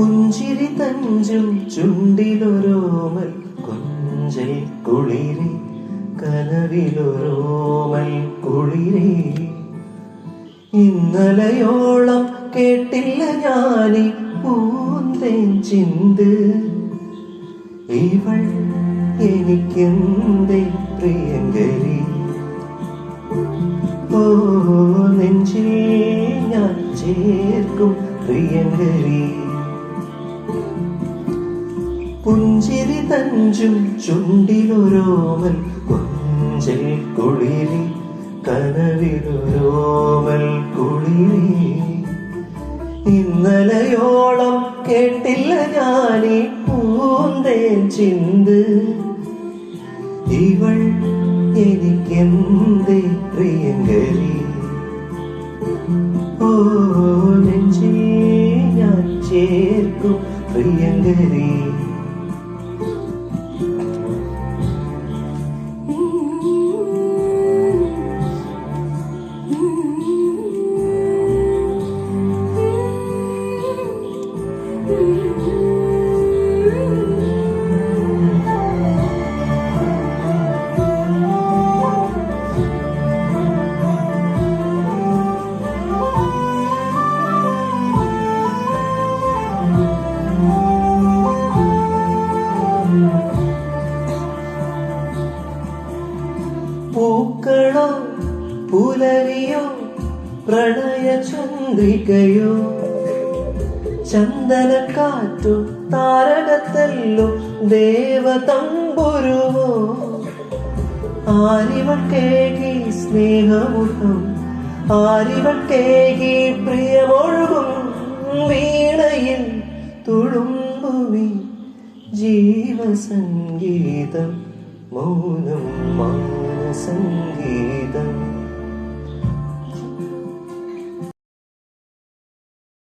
പുഞ്ചിരി തഞ്ചും ചുണ്ടിലൊരോമൽ കൊഞ്ചൽ കുളിരി കനവിലൊരോമൽ കുളിരി. ഇന്നലയോളം കേട്ടില്ല ഞാനി പൂന്തേൻ ചിന്ത്. ഇവൾ എനിക്കെന്തേ പ്രിയങ്കരി ഓ നെഞ്ചിൽ ഞാൻ ചേർക്കും പ്രിയങ്കരി പുഞ്ചിരി തഞ്ചും ചുണ്ടിലൊരോമൽ കുഞ്ചിൽ കുളിരി കനവിലൊരോമൽ കുളിരി. ഇന്നലെയോളം കേട്ടില്ല ഞാനി പൂന്തേൻ ചിന്ത്. ഇവൾ എനിക്കെന്തേ പ്രിയങ്കരി? ഓ പ്രിയങ്കരി പൂക്കളോ പുലരിയോ പ്രണയ ചന്ദ്രികയോ ചന്ദനക്കാറ്റോ താരകത്തല്ലോ ദേവതമ്പുരുവോ ആരിവൾ കേകി സ്നേഹമുഖം കേകി പ്രിയമൊഴുകും വീണയിൽ തുളുമ്പുവി ജീവസംഗീതം മൗനം സംഗീതം.